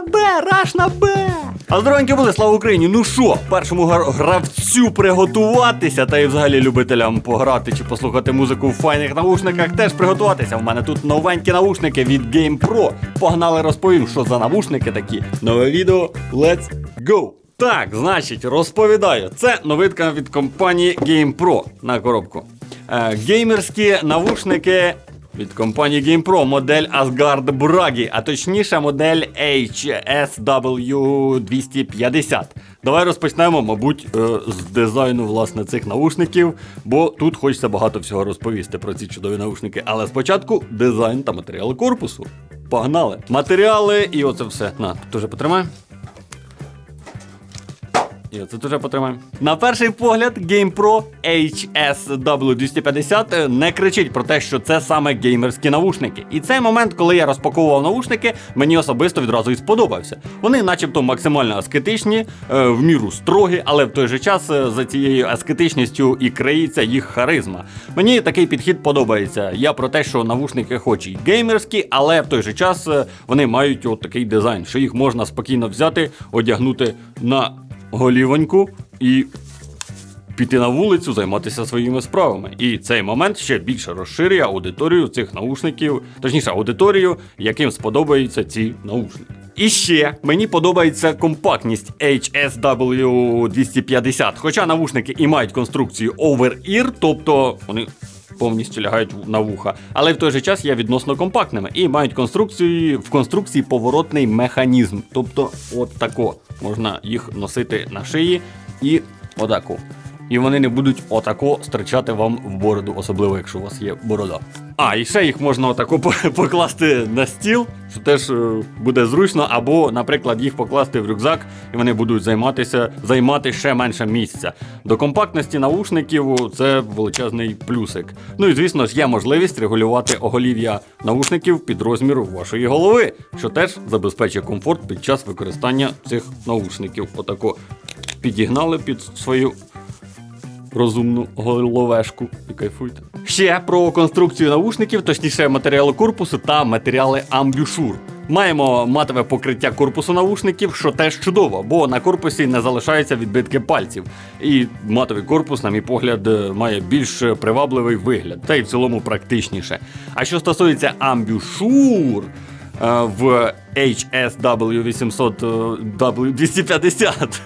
на Б, раш Б. А здоровенькі були, слава Україні! Ну що, першому гравцю приготуватися, та й взагалі любителям пограти чи послухати музику в файних наушниках теж приготуватися. У мене тут новенькі наушники від GamePro. Погнали, розповім, що за наушники такі. Нове відео. Let's go! Так, значить, розповідаю. Це новинка від компанії GamePro на коробку. Е, геймерські навушники від компанії GamePro, модель Asgard Bragi, а точніше модель HSW250. Давай розпочнемо, мабуть, е, з дизайну власне цих наушників, бо тут хочеться багато всього розповісти про ці чудові наушники. Але спочатку дизайн та матеріали корпусу. Погнали! Матеріали і оце все. На, тут потримай. І оце дуже потримаємо. На перший погляд, GamePro HSW250 не кричить про те, що це саме геймерські наушники. І цей момент, коли я розпаковував наушники, мені особисто відразу і сподобався. Вони, начебто, максимально аскетичні, е, в міру строгі, але в той же час е, за цією аскетичністю і криється їх харизма. Мені такий підхід подобається. Я про те, що навушники хоч і геймерські, але в той же час е, вони мають от такий дизайн, що їх можна спокійно взяти, одягнути на голівоньку і піти на вулицю, займатися своїми справами. І цей момент ще більше розширює аудиторію цих наушників, точніше, аудиторію, яким сподобаються ці наушники. І ще мені подобається компактність HSW250. Хоча навушники і мають конструкцію over-ear, тобто вони повністю лягають на вуха, але в той же час є відносно компактними і мають конструкцію в конструкції поворотний механізм. Тобто, от тако можна їх носити на шиї і отако. І вони не будуть отако стричати вам в бороду, особливо якщо у вас є борода. А, і ще їх можна отако покласти на стіл, що теж е, буде зручно, або, наприклад, їх покласти в рюкзак, і вони будуть займатися, займати ще менше місця. До компактності наушників це величезний плюсик. Ну і звісно ж є можливість регулювати оголів'я наушників під розмір вашої голови, що теж забезпечує комфорт під час використання цих наушників. Отако підігнали під свою розумну головешку і кайфуйте. Ще про конструкцію наушників, точніше матеріали корпусу та матеріали амбюшур. Маємо матове покриття корпусу наушників, що теж чудово, бо на корпусі не залишаються відбитки пальців. І матовий корпус, на мій погляд, е, має більш привабливий вигляд, та й в цілому практичніше. А що стосується амбюшур, е, в HSW 800 W250,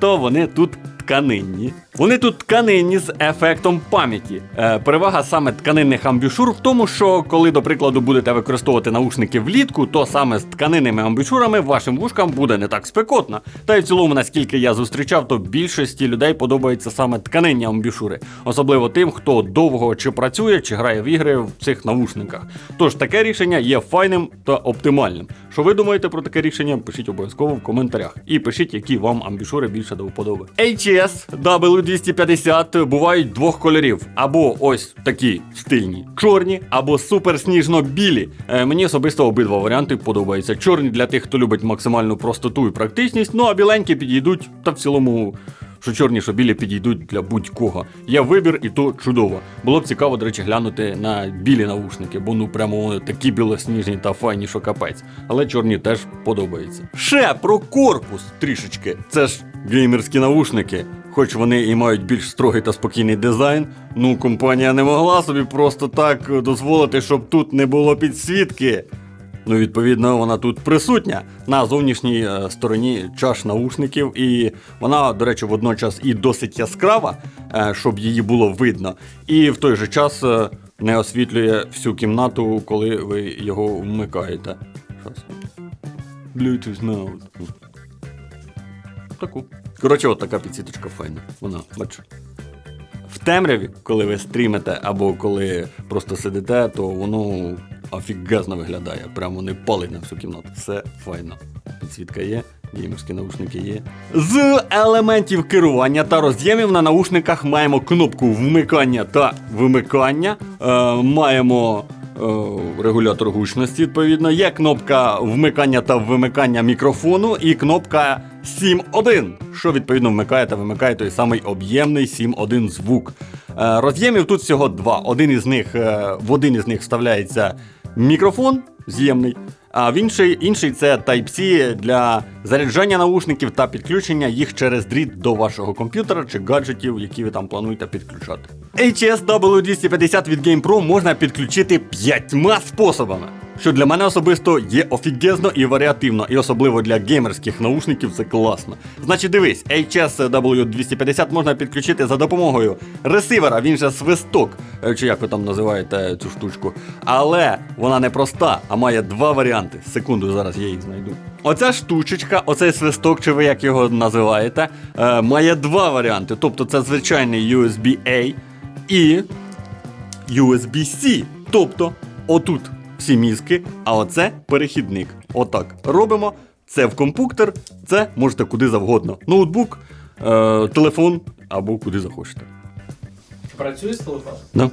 то вони тут тканинні. Вони тут тканинні з ефектом пам'яті. Е, перевага саме тканинних амбушур в тому, що коли, до прикладу, будете використовувати наушники влітку, то саме з тканинними амбушурами вашим вушкам буде не так спекотно. Та й в цілому, наскільки я зустрічав, то більшості людей подобаються саме тканинні амбушури, особливо тим, хто довго чи працює, чи грає в ігри в цих наушниках. Тож таке рішення є файним та оптимальним. Що ви думаєте про таке рішення? Пишіть обов'язково в коментарях. І пишіть, які вам амбішури більше до вподоби. HS W250 бувають двох кольорів: або ось такі стильні чорні, або супер сніжно-білі. Е, мені особисто обидва варіанти подобаються. Чорні для тих, хто любить максимальну простоту і практичність, ну а біленькі підійдуть та в цілому. Що чорні, що білі підійдуть для будь-кого. Є вибір, і то чудово. Було б цікаво, до речі, глянути на білі наушники, бо ну прямо вони такі білосніжні та файні, що капець. Але чорні теж подобаються. Ще про корпус трішечки. Це ж геймерські наушники. Хоч вони і мають більш строгий та спокійний дизайн, ну компанія не могла собі просто так дозволити, щоб тут не було підсвітки. Ну, відповідно, вона тут присутня на зовнішній е, стороні чаш наушників, і вона, до речі, водночас і досить яскрава, е, щоб її було видно, і в той же час е, не освітлює всю кімнату, коли ви його вмикаєте. Bluetooth mode. Таку. Коротше, от така підсвіточка файна. Вона, бачиш. В темряві, коли ви стрімите або коли просто сидите, то воно офігезно виглядає. Прямо вони палить на всю кімнату. Все файно. Підсвітка є, геймерські наушники є. З елементів керування та роз'ємів на наушниках маємо кнопку вмикання та вимикання. Е, маємо регулятор гучності, відповідно. Є кнопка вмикання та вимикання мікрофону і кнопка 7.1, що відповідно вмикає та вимикає той самий об'ємний 7.1 звук. Е, Роз'ємів тут всього два. Один із них, е, в один із них вставляється мікрофон з'ємний. А в інший, інший це Type-C для заряджання наушників та підключення їх через дріт до вашого комп'ютера чи гаджетів, які ви там плануєте підключати. HSW250 від GamePro можна підключити п'ятьма способами. Що для мене особисто є офігезно і варіативно, і особливо для геймерських наушників це класно. Значить, дивись, HSW250 можна підключити за допомогою ресивера, він же свисток, е, чи як ви там називаєте цю штучку. Але вона не проста, а має два варіанти. Секунду, зараз я їх знайду. Оця штучечка, оцей свисток, чи ви як його називаєте, е, має два варіанти. Тобто це звичайний USB-A і USB-C. Тобто, отут всі мізки, а оце перехідник. Отак. Робимо. Це в компуктер, це можете куди завгодно. Ноутбук, е, телефон або куди захочете. Працює з телефоном? Да.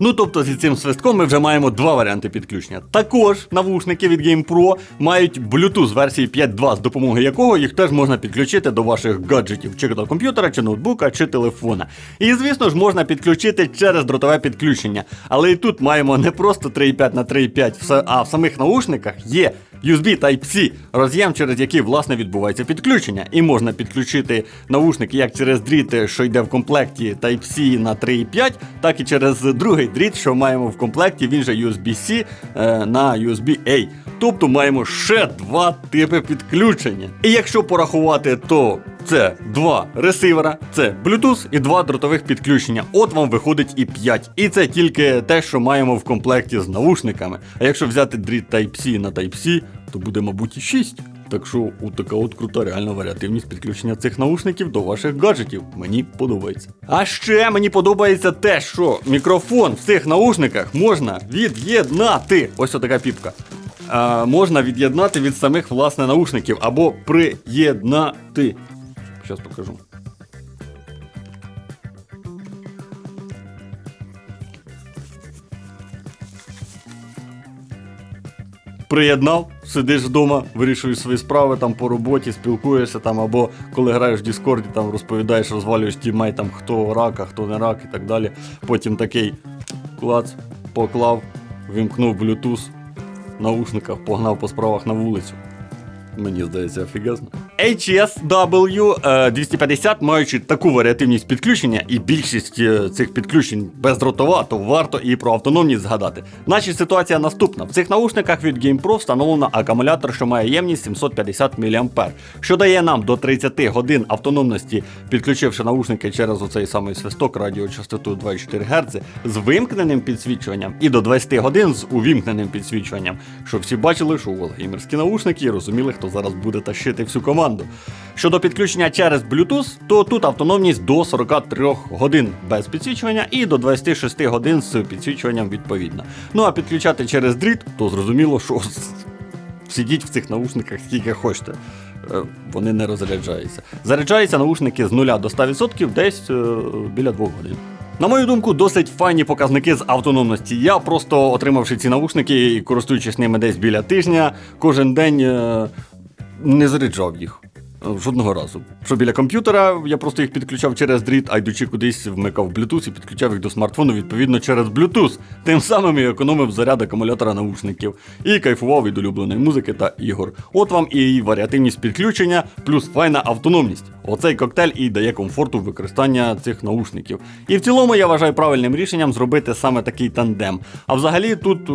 Ну, тобто зі цим свистком ми вже маємо два варіанти підключення. Також навушники від GamePro мають Bluetooth версії 5.2, з допомогою якого їх теж можна підключити до ваших гаджетів, чи до комп'ютера, чи ноутбука, чи телефона. І звісно ж можна підключити через дротове підключення. Але і тут маємо не просто 3.5 на 3.5, все- а в самих наушниках є USB Type-C, роз'єм, через який власне відбувається підключення. І можна підключити навушники як через дріт, що йде в комплекті Type-C на 3.5, так і через другий дріт, що маємо в комплекті, він же USB-C е, на USB-A. Тобто маємо ще два типи підключення. І якщо порахувати, то це два ресивера, це Bluetooth і два дротових підключення. От вам виходить і 5. І це тільки те, що маємо в комплекті з наушниками. А якщо взяти дріт Type-C на Type-C, то буде, мабуть, і 6. Так що от така от крута реальна варіативність підключення цих наушників до ваших гаджетів. Мені подобається. А ще мені подобається те, що мікрофон в цих наушниках можна від'єднати. Ось отака піпка. А, можна від'єднати від самих власне наушників або приєднати. Зараз покажу. Приєднав, сидиш вдома, вирішуєш свої справи там по роботі, спілкуєшся там, або коли граєш в Діскорді, там розповідаєш, розвалюєш тімей, там хто рак, а хто не рак і так далі. Потім такий клац, поклав, вімкнув Bluetooth, в наушниках, погнав по справах на вулицю. Мені здається, офігезно. HSW е, 250, маючи таку варіативність підключення, і більшість е, цих підключень бездротова, то варто і про автономність згадати. Значить, ситуація наступна: в цих наушниках від GamePro встановлено акумулятор, що має ємність 750 мА, що дає нам до 30 годин автономності, підключивши наушники через оцей самий свисток радіочастоту 2,4 Гц з вимкненим підсвічуванням, і до 20 годин з увімкненим підсвічуванням, щоб всі бачили, що у вас геймерські наушники і розуміли, хто зараз буде тащити всю команду. Щодо підключення через Bluetooth, то тут автономність до 43 годин без підсвічування і до 26 годин з підсвічуванням відповідно. Ну а підключати через дріт, то зрозуміло, що сидіть в цих наушниках скільки хочете. Е, Вони не розряджаються. Заряджаються наушники з 0 до 100% десь е, біля 2 годин. На мою думку, досить файні показники з автономності. Я просто отримавши ці наушники і користуючись ними десь біля тижня, кожен день е, не заряджав їх. Е, Жодного разу. Що біля комп'ютера я просто їх підключав через дріт, а йдучи кудись вмикав Bluetooth і підключав їх до смартфону відповідно через Bluetooth. Тим самим я економив заряд акумулятора наушників і кайфував від улюбленої музики та ігор. От вам і варіативність підключення, плюс файна автономність. Оцей коктейль і дає комфорту використання цих наушників. І в цілому я вважаю правильним рішенням зробити саме такий тандем. А взагалі тут.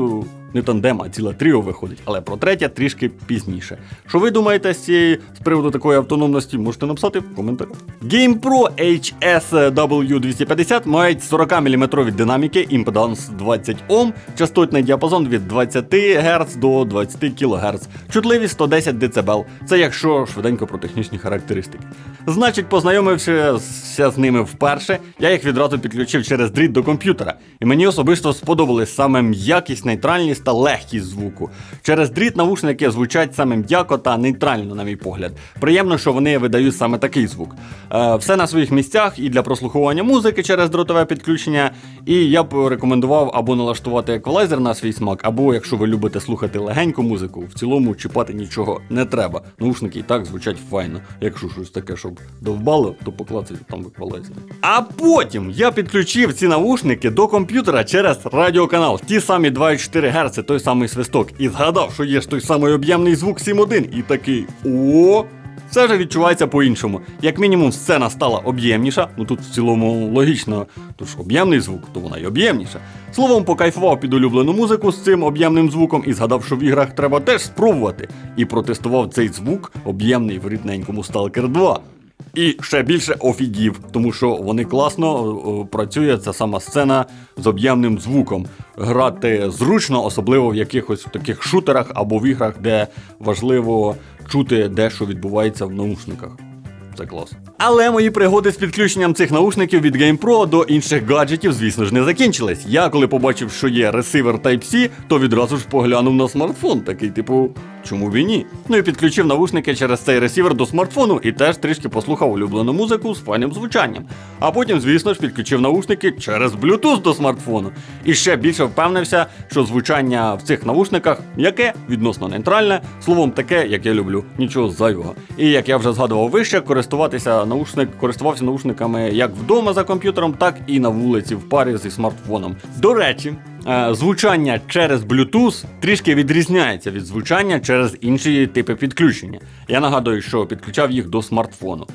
Не тандем, а ціле тріо виходить, але про третє трішки пізніше. Що ви думаєте з цієї з приводу такої автономності? Можете написати в коментарях. GamePro HSW250 мають 40 мм динаміки, імпеданс 20 Ом, частотний діапазон від 20 Гц до 20 кГц, чутливість 110 дБ. Це якщо швиденько про технічні характеристики. Значить, познайомившися з ними вперше, я їх відразу підключив через дріт до комп'ютера. І мені особисто сподобались саме м'якість, нейтральність та легкість звуку. Через дріт навушники звучать саме м'яко та нейтрально, на мій погляд. Приємно, що вони видають саме такий звук. Е, все на своїх місцях і для прослуховування музики через дротове підключення. І я б рекомендував або налаштувати еквалайзер на свій смак, або якщо ви любите слухати легеньку музику, в цілому чіпати нічого не треба. Наушники і так звучать файно, якщо щось таке, щоб довбало, то поклацай там виквалайзер. А потім я підключив ці навушники до комп'ютера через радіоканал. Ті самі 2,4 Гц, той самий свисток. І згадав, що є ж той самий об'ємний звук 7.1. І такий о. Все ж відчувається по-іншому. Як мінімум, сцена стала об'ємніша. Ну тут в цілому логічно, тож об'ємний звук, то вона й об'ємніша. Словом, покайфував під улюблену музику з цим об'ємним звуком і згадав, що в іграх треба теж спробувати. І протестував цей звук об'ємний в рідненькому Stalker 2. І ще більше офігів, тому що вони класно працює ця сама сцена з об'ємним звуком. Грати зручно, особливо в якихось таких шутерах або в іграх, де важливо чути, де що відбувається в наушниках. Це клас. Але мої пригоди з підключенням цих наушників від GamePro до інших гаджетів, звісно ж, не закінчились. Я коли побачив, що є ресивер Type-C, то відразу ж поглянув на смартфон, такий, типу, чому б і ні? Ну і підключив наушники через цей ресивер до смартфону і теж трішки послухав улюблену музику з файним звучанням. А потім, звісно ж, підключив наушники через Bluetooth до смартфону. І ще більше впевнився, що звучання в цих наушниках яке відносно нейтральне, словом, таке, як я люблю, нічого зайвого. І як я вже згадував вище, користуватися наушник, користувався наушниками як вдома за комп'ютером, так і на вулиці в парі зі смартфоном. До речі. Е, Звучання через Bluetooth трішки відрізняється від звучання через інші типи підключення. Я нагадую, що підключав їх до смартфону.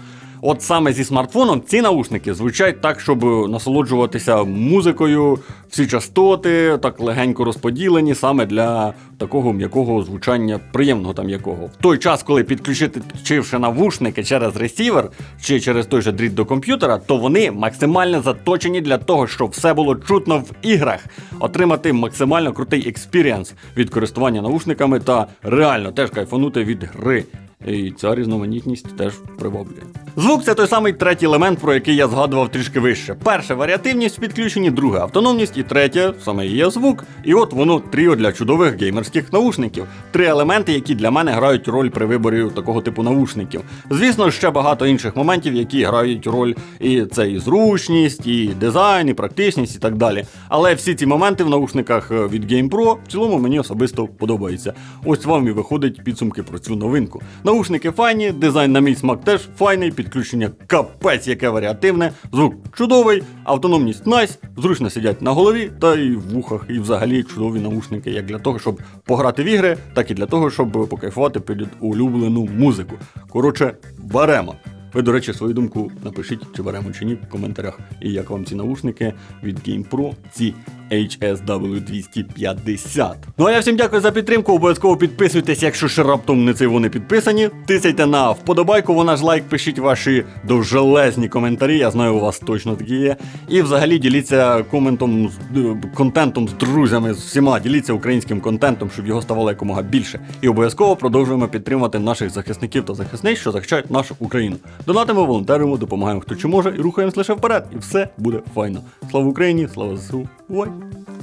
От саме зі смартфоном ці наушники звучать так, щоб насолоджуватися музикою, всі частоти так легенько розподілені саме для такого м'якого звучання, приємного там якого. В той час, коли підключити підключивши навушники через ресівер чи через той же дріт до комп'ютера, то вони максимально заточені для того, щоб все було чутно в іграх, отримати максимально крутий експірієнс від користування наушниками та реально теж кайфанути від гри. І ця різноманітність теж приваблює. Звук це той самий третій елемент, про який я згадував трішки вище. Перше варіативність в підключенні, друге автономність і третє саме є звук. І от воно тріо для чудових геймерських наушників. Три елементи, які для мене грають роль при виборі такого типу наушників. Звісно, ще багато інших моментів, які грають роль, і це і зручність, і дизайн, і практичність, і так далі. Але всі ці моменти в наушниках е, від GamePro в цілому мені особисто подобаються. Ось вам і виходить підсумки про цю новинку. Наушники файні, дизайн на мій смак теж файний, підключення капець, яке варіативне, звук чудовий, автономність найс, зручно сидять на голові та і в вухах, і взагалі чудові наушники, як для того, щоб пограти в ігри, так і для того, щоб покайфувати під улюблену музику. Коротше, беремо. Ви, до речі, свою думку напишіть, чи беремо чи ні в коментарях. І як вам ці наушники від GamePro, ці HSW250. Ну а я всім дякую за підтримку. Обов'язково підписуйтесь, якщо ще раптом не це вони підписані. Тисяйте на вподобайку, вона ж лайк, пишіть ваші довжелезні коментарі. Я знаю, у вас точно такі є. І взагалі діліться коментом, з- е, контентом з друзями, з всіма. Діліться українським контентом, щоб його ставало якомога більше. І обов'язково продовжуємо підтримувати наших захисників та захисниць, що захищають нашу Україну. Донатимо, волонтеримо, допомагаємо хто чи може, і рухаємось лише вперед. І все буде файно. Слава Україні, слава ЗСУ. Ой,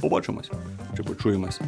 побачимось чи почуємось.